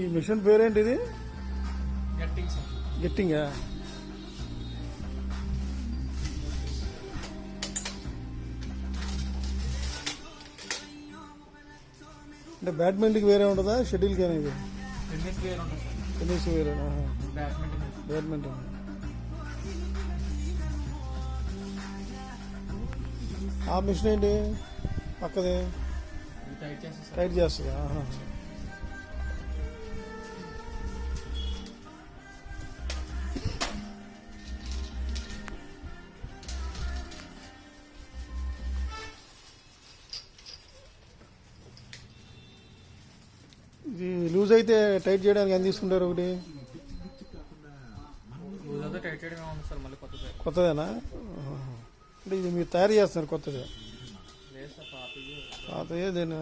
ఈ మిషన్ పేరేంటి ఇది? గట్టింగ్ అంటే బ్యాడ్మింటన్కి వేరే ఉంటుందా? వేర్ ఉంటుంది సార్. టెన్నిస్ వేరే బ్యాడ్మింటన్ ఆ మిషన్ ఏంటి? పక్కది? ఇది టైట్ చేస్తుందా? ఇది లూజ్ అయితే టైట్ చేయడానికి ఎంత తీసుకుంటారు ఒకటి కొత్తదేనా. అంటే ఇది మీరు తయారు చేస్తున్నారు కొత్తది పాతయే దేని.